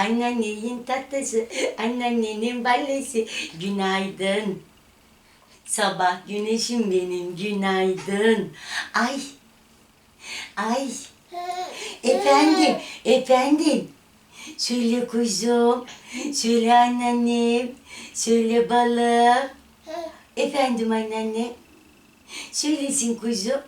Anneannenin tatlısı, anneannenin ballesi. Günaydın. Sabah güneşim benim, günaydın. Ay, ay. Efendim, efendim. Söyle kuzum, söyle anneannem, söyle balım. Efendim anneanne. Söylesin kuzum.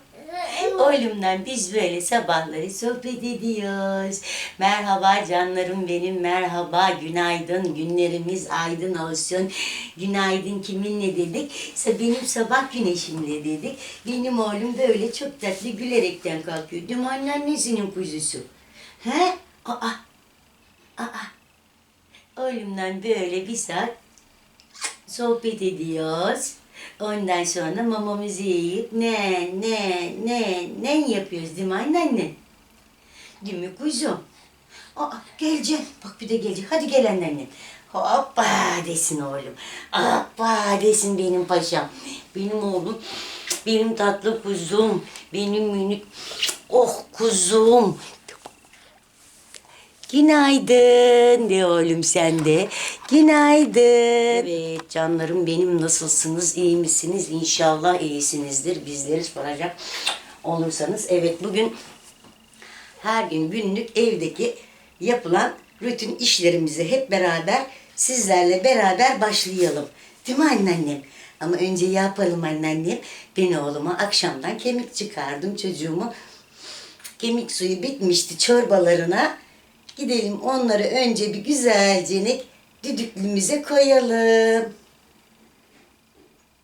Oğlumla biz böyle sabahları sohbet ediyoruz. Merhaba canlarım benim, merhaba, günaydın, günlerimiz aydın olsun. Günaydın kiminle dedik? Benim sabah güneşimle dedik. Benim oğlum böyle çok tatlı gülerekten kalkıyor. Değil mi anneannesinin kuzusu? He? Aa, aa. Oğlumla böyle bir saat sohbet ediyoruz. Ondan sonra mamamızı yiyip ne ne ne ne yapıyoruz değil mi anneanne? Değil mi kuzum? Aa, gelecek. Bak bir de gelecek. Hadi gel anneanne. Hoppa desin oğlum. Hoppa desin benim paşam. Benim oğlum. Benim tatlı kuzum. Benim minik. Oh kuzum. Günaydın de sen de. Günaydın. Evet canlarım benim nasılsınız? iyi misiniz? İnşallah iyisinizdir. Bizleri soracak olursanız. Evet bugün her gün günlük evdeki yapılan rutin işlerimizi hep beraber sizlerle beraber başlayalım. Değil mi anneannem? Ama önce yapalım anneannem. Ben oğluma akşamdan kemik çıkardım çocuğumu. Kemik suyu bitmişti çorbalarına. Gidelim onları önce bir güzelce düdüklümüze koyalım.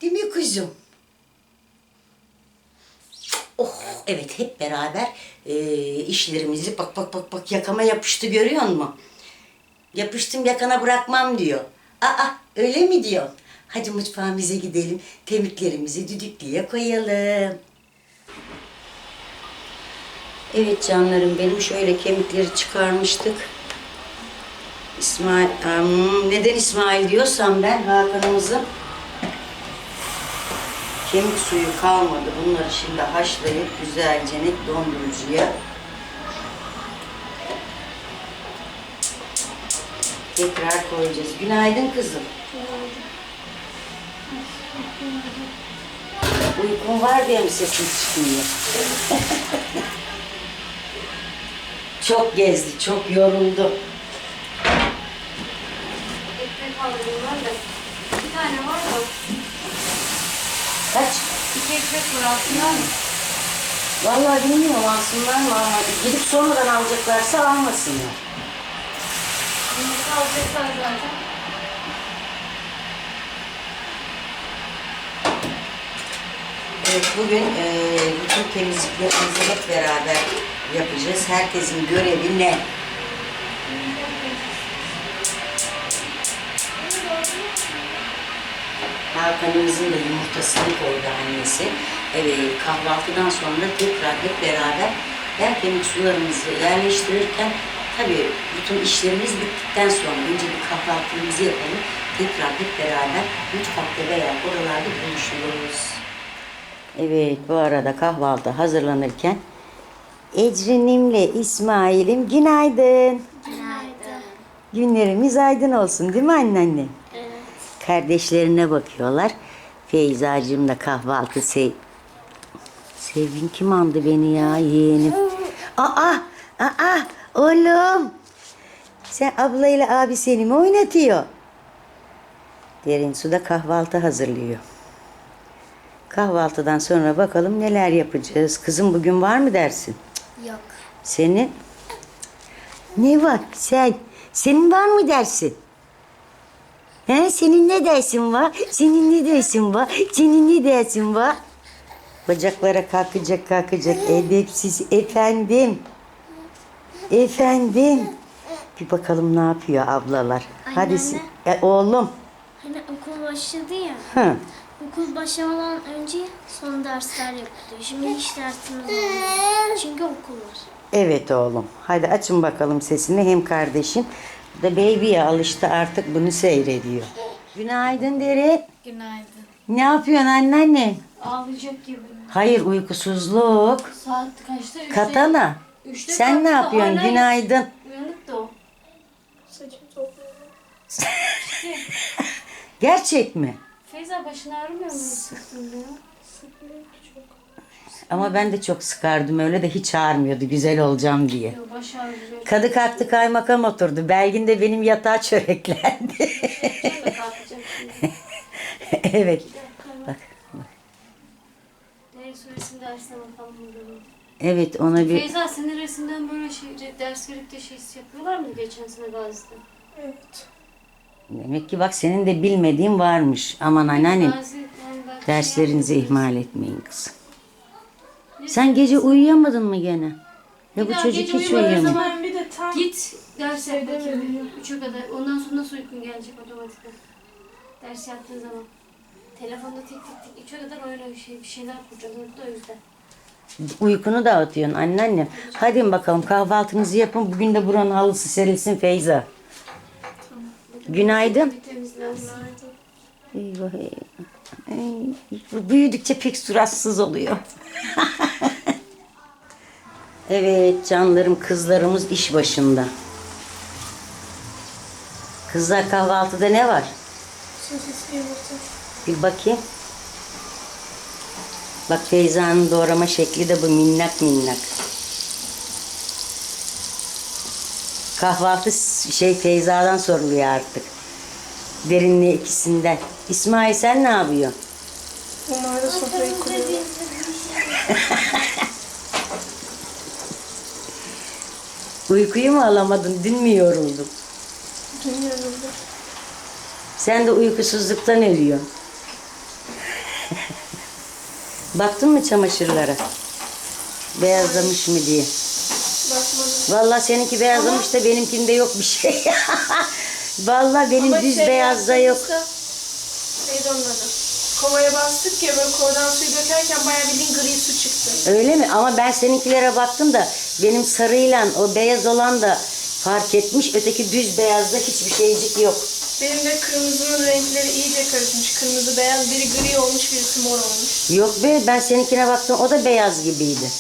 Değil mi kuzum? Oh evet hep beraber e, işlerimizi bak bak bak bak yakama yapıştı görüyor musun? Yapıştım yakana bırakmam diyor. Aa öyle mi diyor? Hadi mutfağımıza gidelim. Kemiklerimizi düdüklüye koyalım. Evet canlarım benim şöyle kemikleri çıkarmıştık. İsmail, hmm, neden İsmail diyorsam ben Hakan'ımızın kemik suyu kalmadı. Bunları şimdi haşlayıp güzelce net dondurucuya tekrar koyacağız. Günaydın kızım. Uykun var mi sesin çıkmıyor? çok gezdi, çok yoruldu. Ekmek aldım var da. Bir tane var da. Kaç? İki ekmek var altından mı? Vallahi bilmiyorum alsınlar mı ama gidip sonradan alacaklarsa almasınlar. Yumurta alacaklar zaten. Evet, bugün e, bütün temizliklerimizi hep beraber yapacağız. Herkesin görevi ne? Hakan'ımızın da yumurtasını koydu annesi. Evet, kahvaltıdan sonra tekrar hep beraber ben kemik sularımızı yerleştirirken tabii bütün işlerimiz bittikten sonra önce bir kahvaltımızı yapalım. Tekrar hep beraber mutfakta veya oralarda buluşuyoruz. Evet bu arada kahvaltı hazırlanırken Ecrin'imle İsmail'im günaydın. Günaydın. Günlerimiz aydın olsun değil mi anneanne? Evet. Kardeşlerine bakıyorlar. Feyzacığım da kahvaltı sev... Sevgin kim andı beni ya yeğenim? Aa, aa, oğlum. Sen ablayla abi seni mi oynatıyor? Derin suda kahvaltı hazırlıyor. Kahvaltıdan sonra bakalım neler yapacağız. Kızım bugün var mı dersin? Yok. Senin? Ne var? Sen? Senin var mı dersin? He, senin ne dersin var? Senin ne dersin var? Senin ne dersin var? Bacaklara kalkacak kalkacak edepsiz efendim. Efendim. Bir bakalım ne yapıyor ablalar. Hadi Anneanne. si- e, oğlum. Hani okul başladı ya. Hı. Okul başlamadan önce son dersler yapılıyor. Şimdi hiç dersimiz olmuyor. Çünkü okul var. Evet oğlum. Hadi açın bakalım sesini hem kardeşin. Da baby'ye alıştı artık bunu seyrediyor. Günaydın Dere. Günaydın. Ne yapıyorsun anneanne? Ağlayacak gibi. Hayır uykusuzluk. Saat kaçta? Üçte- Katana. Üçte Sen ne yapıyorsun? Günaydın. Uyanık da o. Gerçek mi? Başın ağrımıyor mu sıktığında ya? Ama ben de çok sıkardım öyle de hiç ağrmıyordu güzel olacağım diye. Yok baş ağrıyor. Kadı kalktı kaymakam oturdu. Belgin de benim yatağa çöreklendi. Evet. Bak. Evet ona bir Feyza senin resimden böyle şey, ders verip de şey yapıyorlar mı geçen sene Gazi'de? Evet. Demek ki bak senin de bilmediğin varmış. Aman anneannem belki derslerinizi şey ihmal etmeyin kızım. Sen gece uyuyamadın mı gene? Ya bu çocuk hiç uyuyamıyor. bir de tam Git ders yap bakayım. Üçe kadar. Ondan sonra nasıl uykun gelecek otomatikman? Ders yaptığın zaman. Telefonda tik tik tik. Üçe kadar öyle bir şey, bir şeyler kurcalıyordu da o yüzden. Uykunu dağıtıyorsun anneannem. Hadi bakalım kahvaltınızı yapın. Bugün de buranın halısı serilsin Feyza. Günaydın. Eyvah eyvah. Büyüdükçe pek suratsız oluyor. evet canlarım kızlarımız iş başında. Kızlar kahvaltıda ne var? sosisli yumurta. Bir bakayım. Bak Feyza'nın doğrama şekli de bu minnak minnak. Kahvaltı şey Feyza'dan soruluyor artık. Derinliği ikisinden. İsmail sen ne yapıyorsun? Bunlar da sofrayı kuruyor. Uykuyu mu alamadın? Dün mü yoruldun? Bilmiyorum da. Sen de uykusuzluktan ölüyorsun. Baktın mı çamaşırlara? Beyazlamış mı diye. Vallahi seninki beyazlamış da benimkinde yok bir şey. Vallahi benim Ama düz şey beyazda yok. Neydi onun? Kovaya bastık ya böyle kovadan suyu dökerken bayağı bildiğin gri su çıktı. Öyle mi? Ama ben seninkilere baktım da benim sarıyla o beyaz olan da fark etmiş. Öteki düz beyazda hiçbir şeycik yok. Benim de kırmızının renkleri iyice karışmış. Kırmızı beyaz biri gri olmuş birisi mor olmuş. Yok be ben seninkine baktım o da beyaz gibiydi.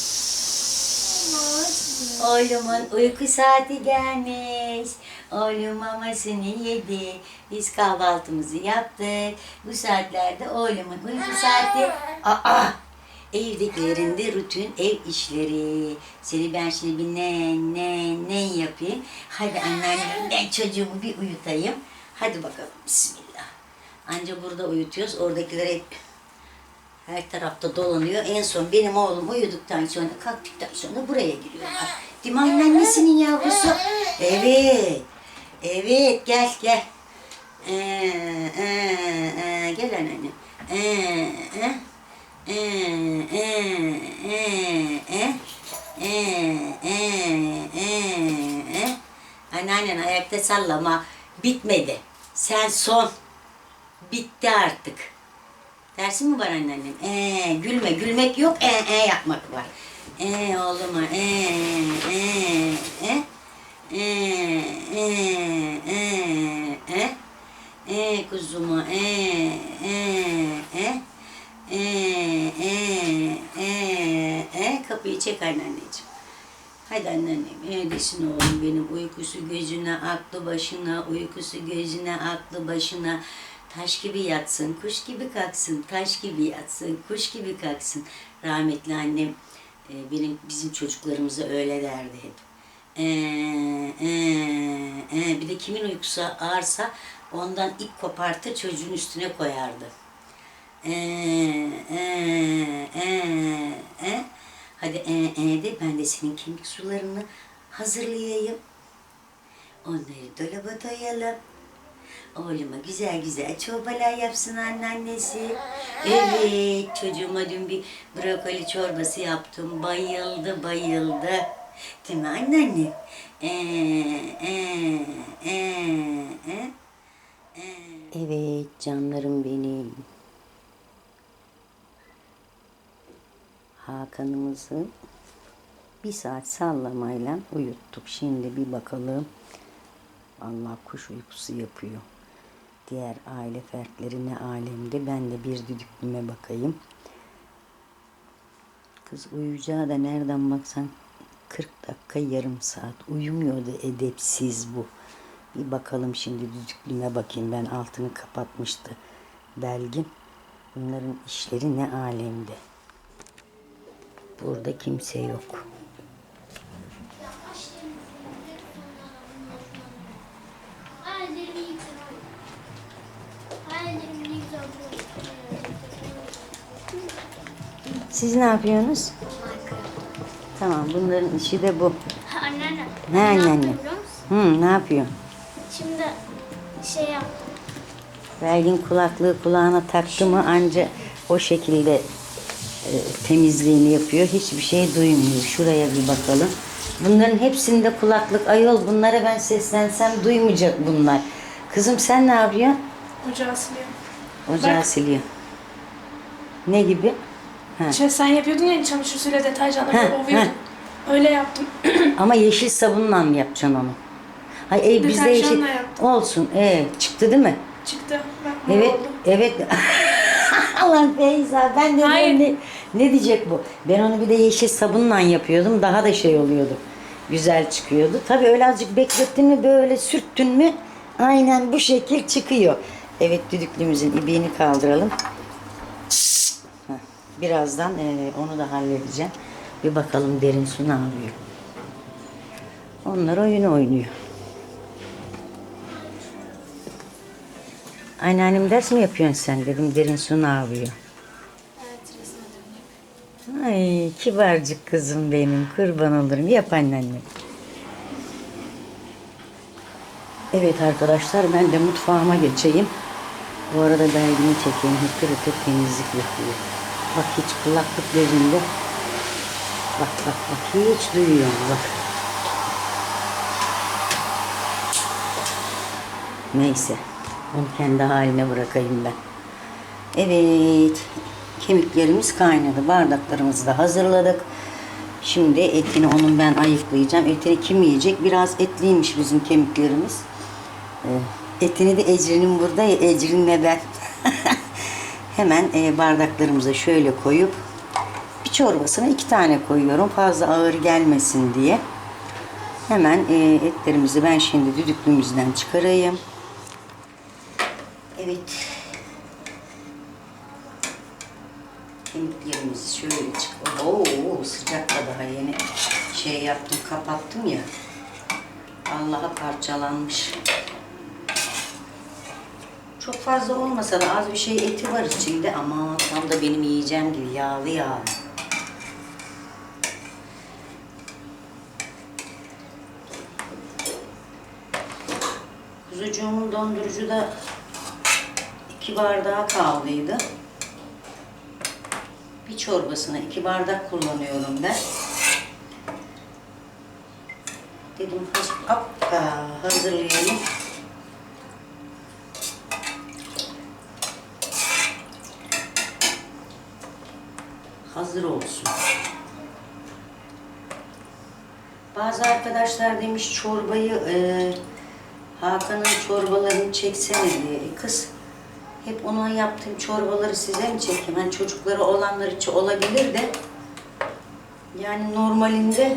Oğlumun uyku saati gelmiş. Oğlum mamasını yedi. Biz kahvaltımızı yaptık. Bu saatlerde oğlumun uyku saati. Aa! Evdekilerin de rutin ev işleri. Seni ben şimdi bir ne ne ne yapayım. Hadi anneannem ben çocuğumu bir uyutayım. Hadi bakalım bismillah. Anca burada uyutuyoruz. Oradakiler hep her tarafta dolanıyor. En son benim oğlum uyuduktan sonra kalktıktan sonra buraya giriyorlar. Değil mi anneannesinin yavrusu? Evet. Evet gel gel. Ee, ee, ee, gel anneannem. Ee, ee, ee, ee, ee, ee, ee, ee, ee, ee. Anneannen ayakta sallama. Bitmedi. Sen son. Bitti artık. Dersin mi var anneannem? Ee, gülme. Gülmek yok. Ee, ee yapmak var. Ee oğluma. Ee, ee, ee. Ee, ee, ee, ee. Ee kuzuma. Ee, ee, ee. Ee, ee, ee, ee. Kapıyı çek anneanneciğim. Hadi anneannem neredesin oğlum benim uykusu gözüne aklı başına uykusu gözüne aklı başına taş gibi yatsın kuş gibi kalksın taş gibi yatsın kuş gibi kalksın rahmetli annem e, benim bizim çocuklarımıza öyle derdi hep ee, ee, ee. bir de kimin uykusu ağırsa ondan ip kopartır çocuğun üstüne koyardı ee, ee, ee, ee. Hadi ee, ee de ben de senin kemik sularını hazırlayayım. Onları dolaba koyalım. Oğluma güzel güzel çorbalar yapsın anneannesi. Evet çocuğuma dün bir brokoli çorbası yaptım. Bayıldı bayıldı. Değil mi anneanne? Ee, ee, ee, ee. Evet canlarım benim. Hakan'ımızı bir saat sallamayla uyuttuk. Şimdi bir bakalım. Allah kuş uykusu yapıyor. Diğer aile fertleri ne alemde. Ben de bir düdüklüme bakayım. Kız uyuyacağı da nereden baksan 40 dakika yarım saat. Uyumuyordu edepsiz bu. Bir bakalım şimdi düdüklüğüne bakayım ben altını kapatmıştı belgin. Bunların işleri ne alemde. Burada kimse yok. Siz ne yapıyorsunuz? Tamam bunların işi de bu. Anneanne. Ne ne anneanne? Hı, ne yapıyor? Şimdi şey yaptım. Belgin kulaklığı kulağına taktı mı anca o şekilde e, temizliğini yapıyor. Hiçbir şey duymuyor. Şuraya bir bakalım. Bunların hepsinde kulaklık ayol. Bunlara ben seslensem duymayacak bunlar. Kızım sen ne yapıyorsun? Ocağı siliyorum. Ocağı Bak. siliyor. Ne gibi? Ha. Şey, sen yapıyordun ya çamaşır suyuyla deterjanla Heh, böyle ovuyordun. Öyle yaptım. Ama yeşil sabunla mı yapacaksın onu? Hay ey bizde yeşil Deterjanla yaptım. olsun. Ee, çıktı değil mi? Çıktı. Bak mor Evet, oldu. evet. Alan Feyza ben de Hayır. ne, ne diyecek bu? Ben onu bir de yeşil sabunla yapıyordum. Daha da şey oluyordu. Güzel çıkıyordu. Tabii öyle azıcık beklettin mi böyle sürttün mü aynen bu şekil çıkıyor. Evet düdüklümüzün ibiğini kaldıralım. Birazdan eee, onu da halledeceğim. Bir bakalım derin su ne yapıyor. Onlar oyun oynuyor. Anneannem ders mi yapıyorsun sen dedim derin su ne yapıyor. Ay kibarcık kızım benim kurban olurum yap anneannem. Evet arkadaşlar ben de mutfağıma geçeyim. Bu arada belgini çekeyim hıtır hıtır temizlik yapıyor. Bak hiç kulaklık gözünde. Bak bak bak hiç duyuyor bak. Neyse onu kendi haline bırakayım ben. Evet. Kemiklerimiz kaynadı. Bardaklarımızı da hazırladık. Şimdi etini onun ben ayıklayacağım. Etini kim yiyecek? Biraz etliymiş bizim kemiklerimiz. Ee, etini de Ecrin'in burada ya Ecrin'le ben. Hemen e, bardaklarımıza şöyle koyup bir çorbasına iki tane koyuyorum. Fazla ağır gelmesin diye. Hemen e, etlerimizi ben şimdi düdüklümüzden çıkarayım. Evet. Kemiklerimizi şöyle çık. Oo sıcak da daha yeni şey yaptım kapattım ya. Allah'a parçalanmış. Çok fazla olmasa da az bir şey eti var içinde ama tam da benim yiyeceğim gibi yağlı yağlı. Kuzucuğumun dondurucuda iki bardağı kaldıydı. Bir çorbasına iki bardak kullanıyorum ben. Dedim hoppa, hazırlayalım. Hazır olsun. Bazı arkadaşlar demiş çorbayı e, Hakan'ın çorbalarını çeksene diye. E kız hep ona yaptığım çorbaları size mi çekeyim? Hani çocukları olanlar için olabilir de yani normalinde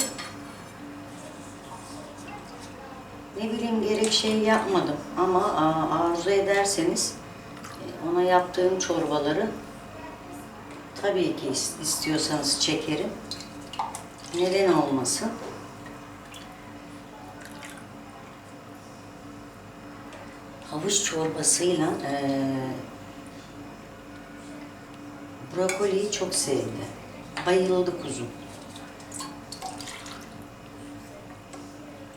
ne bileyim gerek şey yapmadım ama arzu ederseniz e, ona yaptığım çorbaları tabii ki is- istiyorsanız çekerim. Neden olmasın? havuç çorbasıyla eee brokoliyi çok sevdi. Bayıldı kuzum.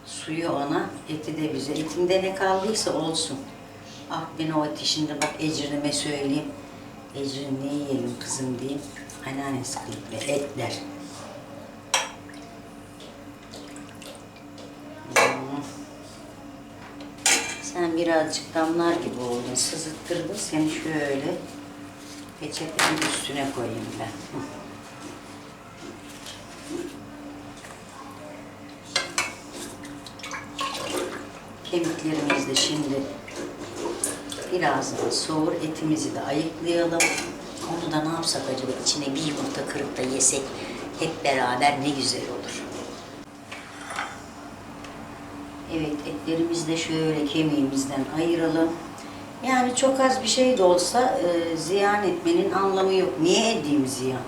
Suyu ona, eti de bize. Etinde ne kaldıysa olsun. Ah ben o eti şimdi bak Ecrin'ime söyleyeyim. Ecrin ne yiyelim kızım diyeyim. Anneannesi kılıklı etler. Hmm. Sen birazcık damlar gibi oldun. Sızıttırdım seni şöyle peçetenin üstüne koyayım ben. Kemiklerimiz de şimdi birazdan soğur. Etimizi de ayıklayalım. Onu da ne yapsak acaba? İçine bir yumurta kırıp da yesek hep beraber ne güzel olur. Evet etlerimizi de şöyle kemiğimizden ayıralım. Yani çok az bir şey de olsa e, ziyan etmenin anlamı yok. Niye edeyim ziyan?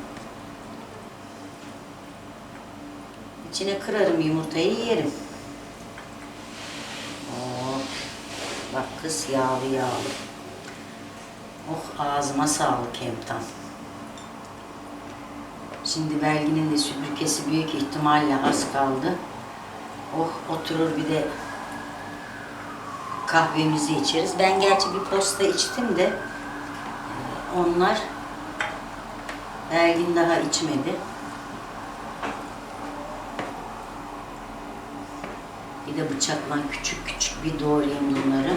İçine kırarım yumurtayı yerim. Oh, kız yağlı yağlı. Oh ağzıma sağlık Hemtan. Şimdi Belgin'in de süpürgesi büyük ihtimalle az kaldı. Oh oturur bir de kahvemizi içeriz. Ben gerçi bir posta içtim de e, onlar Belgin daha içmedi. Bir de bıçakla küçük küçük bir doğrayayım bunları.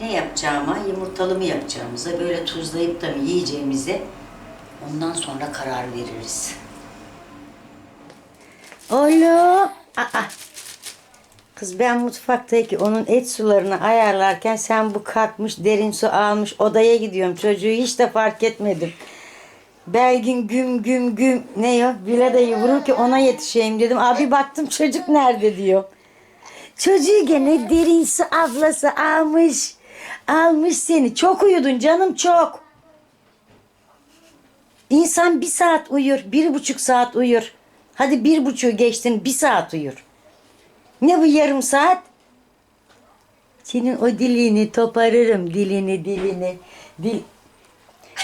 Ne yapacağıma, yumurtalı mı yapacağımıza, böyle tuzlayıp da mı yiyeceğimize ondan sonra karar veririz. Oğlum. Aa. Kız ben mutfaktaki onun et sularını ayarlarken sen bu kalkmış derin su almış odaya gidiyorum. Çocuğu hiç de fark etmedim. Belgin güm güm güm ne yok Vilada'yı vurur ki ona yetişeyim dedim. Abi baktım çocuk nerede diyor. Çocuğu gene derin su ablası almış. Almış seni. Çok uyudun canım çok. İnsan bir saat uyur, bir buçuk saat uyur. Hadi bir buçuğu geçtin, bir saat uyur. Ne bu yarım saat? Senin o dilini toparırım, dilini, dilini. Dil...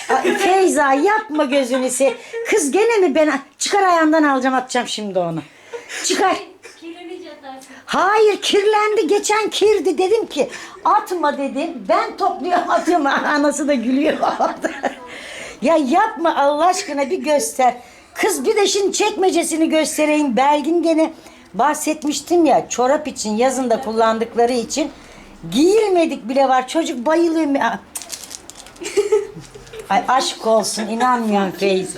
Ay, Feyza yapma gözünü se. Kız gene mi ben? Çıkar ayağından alacağım atacağım şimdi onu. Çıkar. Hayır kirlendi. Geçen kirdi. Dedim ki atma dedim. Ben topluyorum atıyorum anası da gülüyor. Ya yapma Allah aşkına bir göster. Kız bir de şimdi çekmecesini göstereyim. Belgin gene bahsetmiştim ya çorap için yazında kullandıkları için. Giyilmedik bile var. Çocuk bayılıyor. Ay aşk olsun. İnanmıyorum Feyz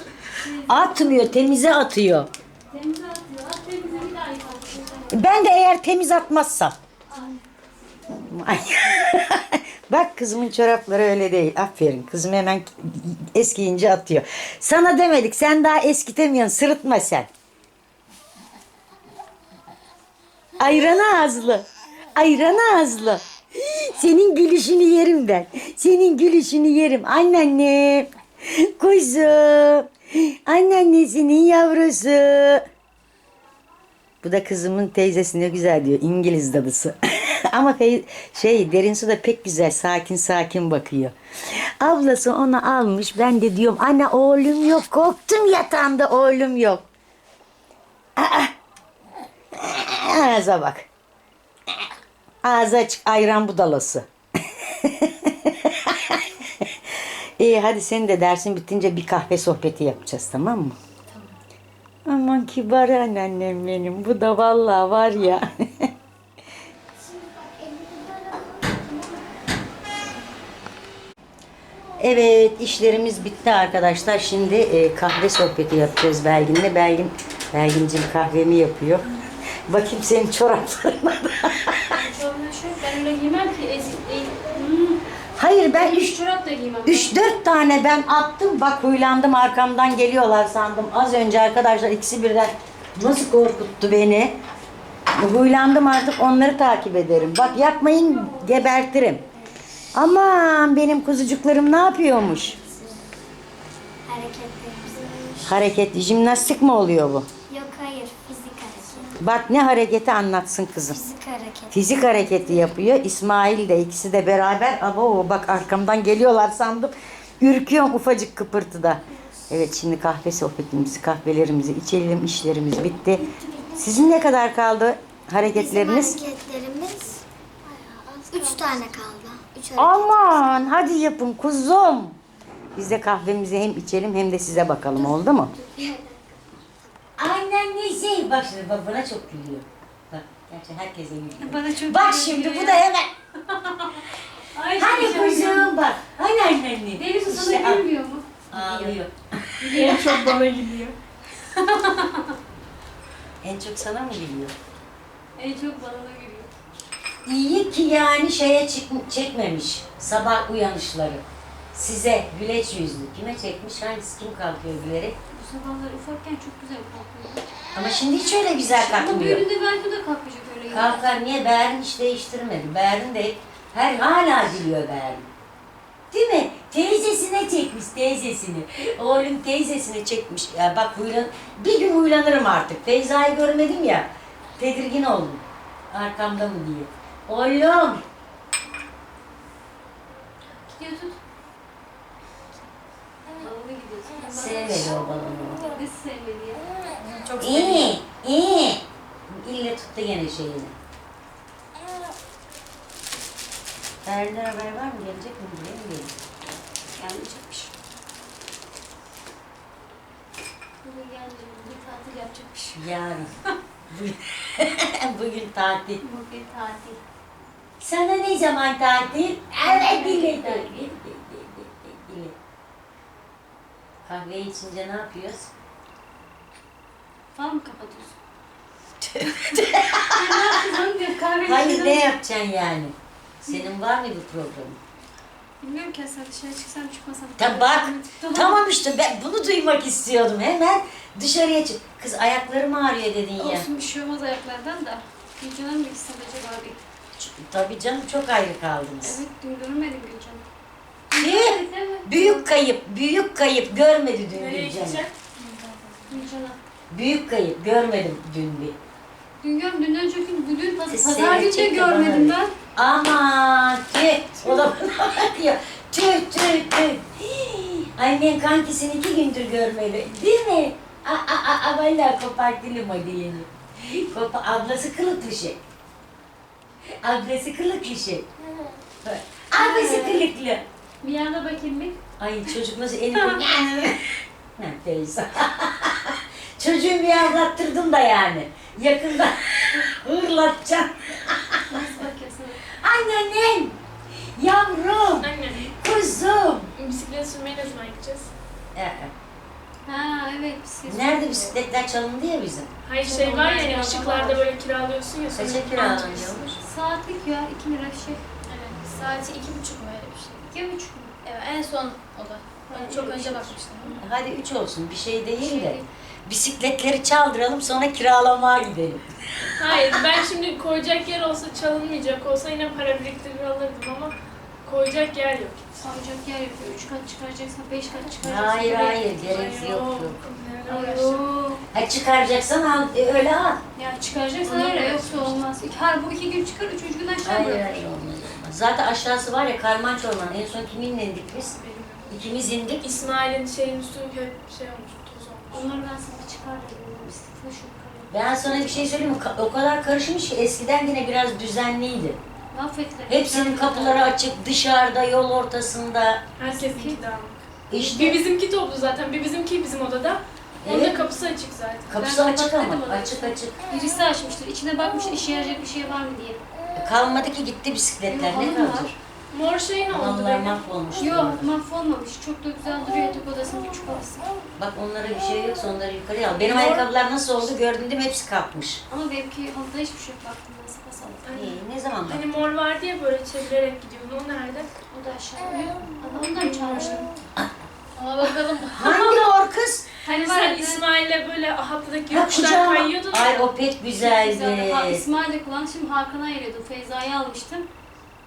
atmıyor temize atıyor. Temize atıyor. At temize bir daha yıkarsın. Ben de eğer temiz atmazsam. Bak kızımın çorapları öyle değil. Aferin. Kızım hemen eskiyince atıyor. Sana demedik. Sen daha eskitemiyorsun. Sırıtma sen. Ayran ağızlı. Ayran ağızlı. Senin gülüşünü yerim ben. Senin gülüşünü yerim. Anneannem. Kuzum. Anneannesinin yavrusu. Bu da kızımın teyzesi ne güzel diyor. İngiliz dadısı. Ama şey derin su da pek güzel sakin sakin bakıyor. Ablası onu almış. Ben de diyorum anne oğlum yok. Korktum yatağında oğlum yok. Aa, ağza bak. Ağzı açık ayran budalası. İyi hadi senin de dersin bitince bir kahve sohbeti yapacağız tamam mı? Aman kibar anneannem benim. Bu da vallahi var ya. evet işlerimiz bitti arkadaşlar. Şimdi e, kahve sohbeti yapacağız Belgin'le. Belgin, Belgin'cim kahvemi yapıyor. Bakayım senin çoraplarına da. Sonra şu ben öyle giymem ki ezik değil. Hmm. Hayır ben üç, çorap da giymem. üç dört tane ben attım. Bak huylandım arkamdan geliyorlar sandım. Az önce arkadaşlar ikisi birden nasıl korkuttu beni. Huylandım artık onları takip ederim. Bak yapmayın gebertirim. Aman benim kuzucuklarım ne yapıyormuş? Hareketlerimiz. Hareket, jimnastik mi oluyor bu? Yok hayır fizik hareket. Bak ne hareketi anlatsın kızım. Fizik hareket. Fizik hareketi yapıyor. İsmail de ikisi de beraber. Abo bak arkamdan geliyorlar sandım. Ürküyorum ufacık kıpırtıda. Evet şimdi kahve sohbetimizi, kahvelerimizi içelim. işlerimiz bitti. Sizin ne kadar kaldı hareketleriniz? Bizim hareketlerimiz üç tane kaldı. Üç hareket. Aman hadi yapın kuzum. Biz de kahvemizi hem içelim hem de size bakalım oldu mu? Aynen ne şey bak şimdi bak bana çok gülüyor. Bak gerçi herkese gülüyor. Bana çok Bak şimdi bu da hemen. Ay, Hani güzel. kuzum bak. Hani anneanne. Deniz İşte sana al- gülmüyor mu? Ağlıyor. En çok bana gidiyor. En çok sana mı gülüyor? En çok bana da gülüyor. İyi ki yani şeye çekmemiş sabah uyanışları. Size güleç yüzlü. Kime çekmiş? Hangisi kim kalkıyor gülerek? sabahları ufakken çok güzel kalkıyordu. Ama şimdi hiç öyle güzel Ama kalkmıyor. büyüdüğünde belki o da kalkmayacak öyle. yani. Kalkar niye? Berin hiç değiştirmedi. Berin de her hala biliyor Berin. Değil mi? Teyzesine çekmiş teyzesini. Oğlum teyzesine çekmiş. Ya bak huylan, bir gün huylanırım artık. Feyza'yı görmedim ya. Tedirgin oldum. Arkamda mı diye. Oğlum. Sevmedi o balonu. Ne sevmedi ya? Çok İyi, iyi. İlle tuttu gene şeyini. Berin'den haber var mı? Gelecek mi? Buraya mı gelecek? Gelmeyecekmiş. Bugün gelmeyecek. Bugün tatil yapacakmış. Yarın. Bugün- tatil. Bugün tatil. Sana ne zaman tatil? Evet dile tatil. Kahve içince ne yapıyoruz? Fal mı kapatıyorsun? ne diyor kahve Hayır içiyorum. ne yapacaksın yani? Senin var mı bu programın? Bilmiyorum ki sen dışarı çıksam çıkmasam. Tamam bak. Tamam işte ben bunu duymak istiyordum. Hemen dışarıya çık. Kız ayaklarım ağrıyor dedin ya. Olsun bir şey olmaz ayaklardan da. Gülcan'a mı gitsem acaba bir? Tabii canım çok ayrı kaldınız. Evet dün görmedim Gülcan'ı. Mi? Büyük kayıp, büyük kayıp görmedi dün Nereye Gülcan'ı. gidecek? Büyük kayıp görmedim dün bir. Dün gör, dünden önceki gün, dün paz- Siz pazar günü de seyredecek görmedim ben. Aman tüh. O da bana bakıyor. Tüh tüh tüh. Hii, Annen kankisini iki gündür görmeli. Değil mi? A, a, a, a valla koparttım o dilini. Kopa, ablası kılık bir şey. Ablası kılık bir şey. Ablası kılıklı. Bir yana bakayım bir. Ay çocuk nasıl elini... ne Feyza. Çocuğu bir avlattırdım da yani. Yakında hırlatacağım. Nasıl? Anneannem, yavrum, Anne, kuzum. bisiklet sürmeye ne zaman gideceğiz? Ee, Ha evet bisiklet. Nerede bisikletler çalındı ya bizim? Hayır şey var ya hani ışıklarda böyle kiralıyorsun ya. sonra Kaça kiralanıyor? Saatlik ya 2 lira şey. Evet, saati iki buçuk mu öyle bir? 2 buçuk mu? Evet, en son o da. Ben çok önce bakmıştım. Hadi üç olsun bir şey değil Şey de. değil. Bisikletleri çaldıralım sonra kiralamaya gidelim. Hayır ben şimdi koyacak yer olsa çalınmayacak olsa yine para biriktirir alırdım ama koyacak yer yok. Sayacak yer yapıyor. 3 kat çıkaracaksan 5 kat çıkaracaksın. Hayır hayır gerek yok. yok. Neler. Ha çıkaracaksan al, e, öyle al. Ya çıkaracaksan öyle yoksa olmaz. Her bu iki gün çıkar, üçüncü gün aşağı Hayır hayır olmaz. Zaten aşağısı var ya karman çorman. En son kiminle indik biz? İkimiz indik. İsmail'in şeyin üstü hep şey olmuş, toz olmuş. Onları ben sana çıkar dedim. Bisikletine şu. Ben sana bir şey söyleyeyim mi? Ka- O kadar karışmış ki eskiden yine biraz düzenliydi. Mahvettiler. Hepsinin kapıları açık, dışarıda, yol ortasında. Herkesinki dağınık. İşte Bir bizimki toplu zaten, bir bizimki bizim odada. Onun Evet. da kapısı açık zaten. kapısı Ben açık ama. onu. Açık açık. Birisi açmıştır. İçine bakmış işe yarayacak bir şey var mı diye. Kalmadı ki gitti bisikletler. Ne kalacak? var. Mor şey ne oldu Onlar benim? mahvolmuş. Yok mahvolmamış. Çok da güzel duruyor yatak odasının küçük odası. Bak onlara bir şey yoksa onları yukarıya al. Benim Mor- ayakkabılar nasıl oldu gördün değil mi? Hepsi kalkmış. Ama benimki halıda hiçbir şey yok. Baktım ben sapasağlam. İyi, ne zaman bak? Hani mor vardı ya böyle çevirerek gidiyordu, o nerede? O da aşağıda. Ama ondan çalmıştım. Ona bakalım. Hangi or kız? Hani Sen ya. İsmail'le böyle hatlıdaki Ha yokuştan kucağıma. kayıyordun Ay o pek Güzeldi. güzeldi. Ha, İsmail de kullandı. Şimdi Hakan'a ayırıyordum. Feyza'yı almıştım.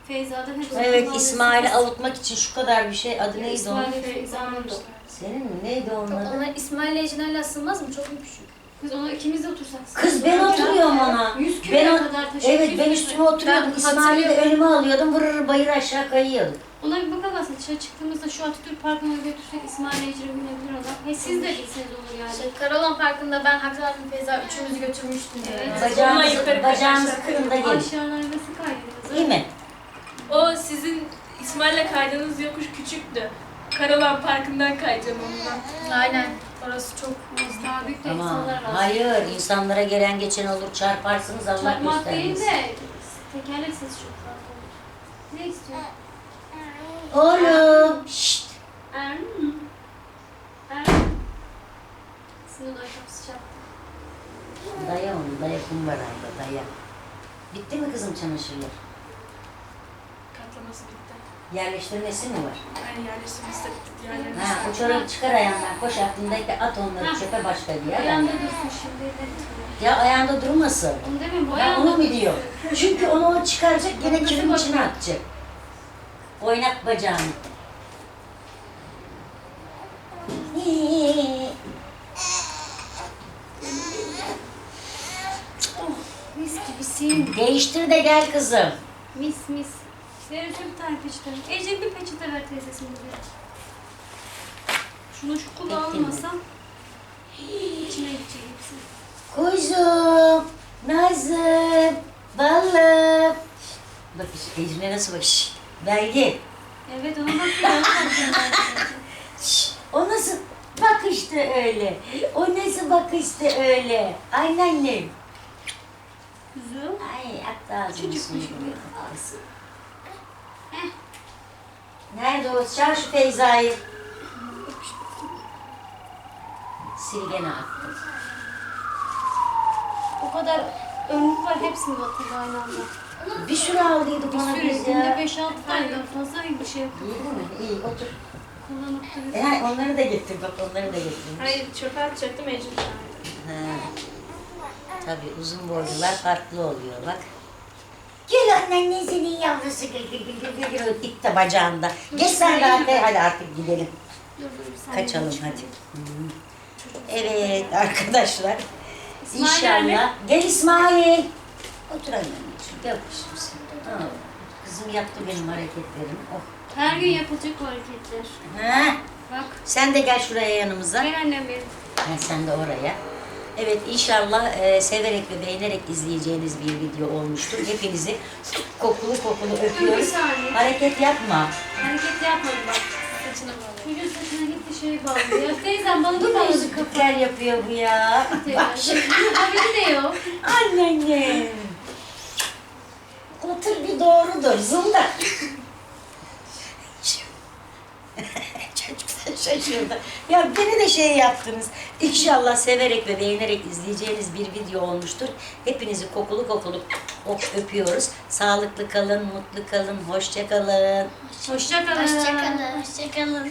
Feyza'dan hep Evet İsmail'i avutmak için şu kadar bir şey. Adı neydi onun? İsmail'e Feyza'nın. Senin mi? Neydi onun adı? Ona İsmail'le Ejder'le sığmaz mı? Çok mu küçük? Kız ona ikimiz de otursak. Kız ben oturuyorum ona. 100 kilo Ben o- kadar taşıyor. Evet 100 ben üstüme oturuyordum. Ben İsmail'i de hatırlıyorum. önüme alıyordum. Vırır bayır aşağı kayıyordum. Ona bir bakamazsın. Dışarı çıktığımızda şu Atatürk Parkı'na götürsek İsmail Ecrin binebilir ona. He siz de gitseniz olur yani. Şey, Karalan Parkı'nda ben Hakan abim Feyza üçümüzü götürmüştüm. Evet. Evet. Bacağınızı, yukarı bacağınızı aşağı kırın da gelin. Aşağılar nasıl kaydınız? İyi mi? O sizin İsmail'le kaydığınız yokuş küçüktü. Karalan Parkı'ndan kayacağım ondan. Aynen. Orası çok büyük de Tamam. insanlar var. Hayır insanlara gelen geçen olur çarparsınız Allah Çarpmak değil göstermesin. de tekerlek sesi çok fazla olur. Ne istiyorsun? Oğlum. Şşt. Er Er Sinir ayakkabısı çarptı. Daya onu daya kumbarayla daya. Bitti mi kızım çamaşırlar? kaplaması bitti. Yerleştirmesi mi var? Yani yerleştirmesi de bitti. Diğerlerini Ha, o çorabı çıkar ayağından koş aklındaki at onları çöpe başka bir yer. Ayağında dursun şimdi. evet. Ya ayağında durmasın. Onu demiyorum. Bu Ya ayağında onu mu diyor? Çünkü onu o çıkaracak gene kimin içine atacak. Oynat bacağını. Mis gibisin. Değiştir de gel kızım. Mis mis. Verin şöyle bir tane peçete. Ece bir peçete ver teyzesine bir. Şunu şu mi? almasam içine gidecek hepsi. Kuzum, Nazım, balım. Bak işte Ecrin'e nasıl bak. Şş, belge. Evet ona bakıyorum. Şş, o nasıl bakıştı öyle. O nasıl bakıştı öyle. Anneannem. Kuzum. Ay hatta ağzını Çocukmuş gibi. buluyor. Ağzı. Nerede o? Çağır şu Feyza'yı. Silgene attım. O kadar önlük var hepsini batırdı aynı anda. Bir sürü aldıydı Bir bana sürü biz günde ya. 5-6 tane fazla bir şey yapıyor. İyi değil mi? İyi otur. Kullanıp duruyor. E, onları da getir bak onları da getirmiş. Hayır çöpe atacaktım Ecrin çağırdı. Ha. Tabii uzun boylular farklı oluyor bak. Annen ne senin yavrusu gül gül gül ip de bacağında. Geç sen arkaya hadi artık gidelim. Kaçalım hadi. Hı. Evet arkadaşlar. İnşallah. Gel İsmail. Otur anneciğim. Gel kızım sen. Kızım yaptı benim hareketlerimi. Oh. Her gün yapılacak bu hareketler. Ha. Bak. Sen de gel şuraya yanımıza. Gel annem benim. Ha, sen de oraya. Evet inşallah e, severek ve beğenerek izleyeceğiniz bir video olmuştur. Hepinizi kokulu kokulu öpüyoruz. saniye. Hareket yapma. Hareket yapmadım bak. Saçına bağlı. Çocuğun saçına gitti şey bağlı. Ya teyzem bana da bağladı kapı. Müzikler yapıyor bu ya. Bak şimdi. Haberi de yok. Anneannem. Otur bir doğrudur. Zımda. Çocuk sen şaşırdı. Ya beni de şey yaptınız. İnşallah severek ve beğenerek izleyeceğiniz bir video olmuştur. Hepinizi kokulu kokulu öpüyoruz. Sağlıklı kalın, mutlu kalın, hoşça kalın. Hoşça kalın. Hoşça kalın. Hoşça kalın.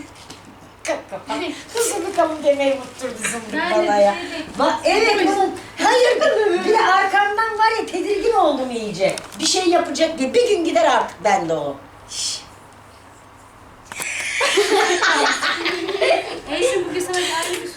Kızımı kalın demeyi unutturdu zımbık bana ya. Evet hayır bir de arkamdan var ya tedirgin oldum iyice. Bir şey yapacak diye bir gün gider artık ben de o. Neyse bugün sana geldi bir